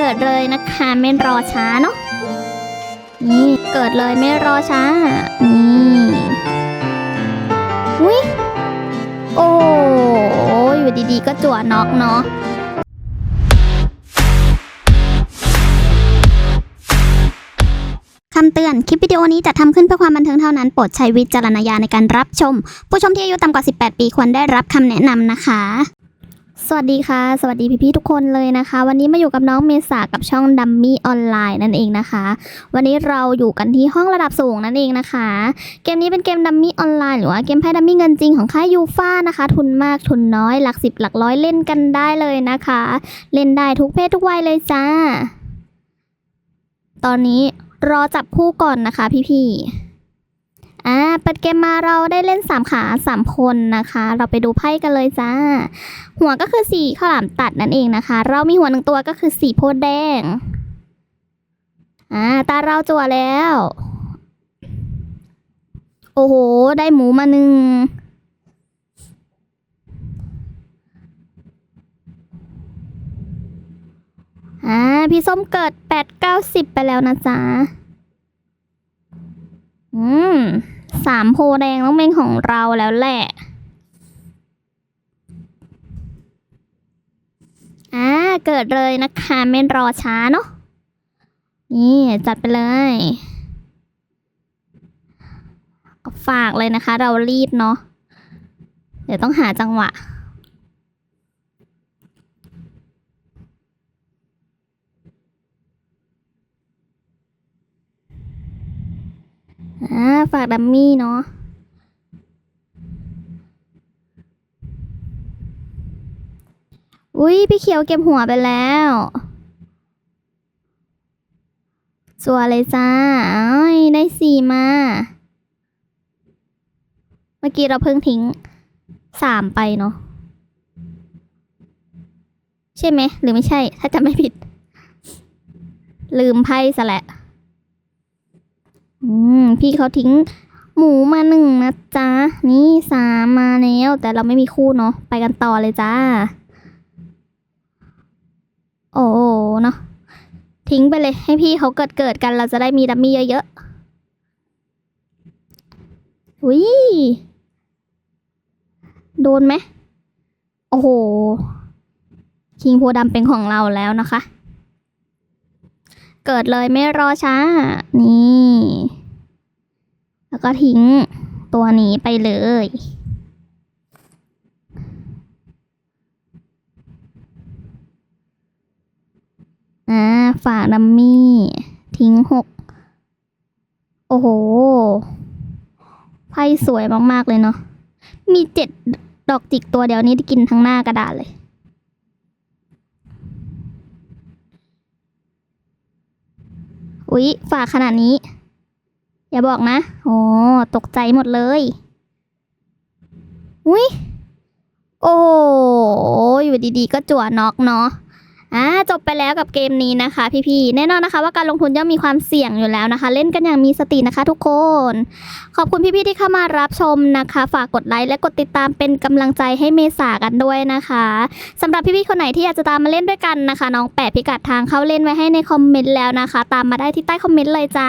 เกิดเลยนะคะไม่รอช้าเนาะนี่เกิดเลยไม่รอช้านี่อุ้ยโอ้ยอยู่ดีๆก็จั่วน็อกเนาะคำเตือน คลิปวิดีโอนี้จะทำขึ้นเพื่อความบันเทิงเท่านั้น โปรดใช้วิจารณญาณในการรับชม ผู้ชมที่อายุต่ำกว่า 18 ปีควรได้รับคำแนะนำนะคะ สวัสดีค่ะ สวัสดีพี่ๆทุกคนเลยนะคะ วันนี้มาอยู่กับน้องเมษากับช่องดัมมี่ออนไลน์นั่นเองนะคะ วันนี้เราอยู่กันที่ห้องระดับสูงนั่นเองนะคะ เกมนี้เป็นเกมดัมมี่ออนไลน์หรือว่าเกมไพ่ดัมมี่เงินจริงของค่ายยูฟ่านะคะ ทุนมากทุนน้อยหลักสิบหลักร้อยเล่นกันได้เลยนะคะ เล่นได้ทุกเพศทุกวัยเลยจ้า ตอนนี้รอจับคู่ก่อนนะคะ พี่ๆ ปิดเกมมาเราได้เล่นสามขาสามคนนะคะ เราไปดูไพ่กันเลยจ้า หัวก็คือสีข้าวหลามตัดนั่นเองนะคะ เรามีหัวหนึ่งตัวก็คือสีโพธิ์แดง อ่า ตาเราจั่วแล้ว โอ้โห ได้หมูมาหนึ่งอ่า พี่ส้มเกิดแปดเก้าสิบไปแล้วนะจ๊ะ อืม สามโพแดงต้องเป็นของเราแล้วแหละ อ่า เกิดเลยนะคะไม่รอช้าเนาะ นี่ จัดไปเลยฝากเลยนะคะ เรารีบเนาะ เดี๋ยวต้องหาจังหวะ อ่าฝากดัมมี่เนาะอุ้ยพี่เขียวเก็บหัวไปแล้วสัวเลยจ้าอ้ายได้สี่มา เมื่อกี้เราเพิ่งทิ้งสามไปเนาะใช่ไหม หรือไม่ใช่ ถ้าจำไม่ผิด ลืมไพ่ซะแหละ อืม พี่เขาทิ้งหมูมาหนึ่งนะจ๊ะ นี่สามมาแล้ว แต่เราไม่มีคู่เนาะ ไปกันต่อเลยจ้า โอ้เนาะ ทิ้งไปเลยให้พี่เขาเกิดเกิดกันเราจะได้มีดัมมี่เยอะๆอุ้ยโดนไหม โอ้โห คิงโพดำเป็นของเราแล้วนะคะ เกิดเลยไม่รอช้า นี่ แล้วก็ทิ้งตัวนี้ไปเลย อ่า ฝากดัมมี่ ทิ้งหก โอ้โห ไพ่สวยมาก ๆ เลยเนาะ มีเจ็ดดอกจิกตัวเดียวนี้ที่กินทั้งหน้ากระดาษเลยอุ๊ย ฝากขนาดนี้ อย่าบอกนะ โอ้ตกใจหมดเลย อุ๊ยโอ้อยู่ดีๆ ก็จั่วน็อกเนาะ อ่า จบไปแล้วกับเกมนี้นะคะพี่ๆ แน่นอนนะคะว่าการลงทุนย่อมมีความเสี่ยงอยู่แล้วนะคะ เล่นกันอย่างมีสตินะคะทุกคน ขอบคุณพี่ๆ ที่เข้ามารับชมนะคะ ฝากกดไลค์และกดติดตามเป็นกำลังใจให้เมษากันด้วยนะคะสำหรับพี่ๆ คนไหนที่อยากจะตามมาเล่นด้วยกันนะคะ น้องแปะพิกัดทางเข้าเล่นไว้ให้ในคอมเมนต์แล้วนะคะ ตามมาได้ที่ใต้คอมเมนต์เลยจ้า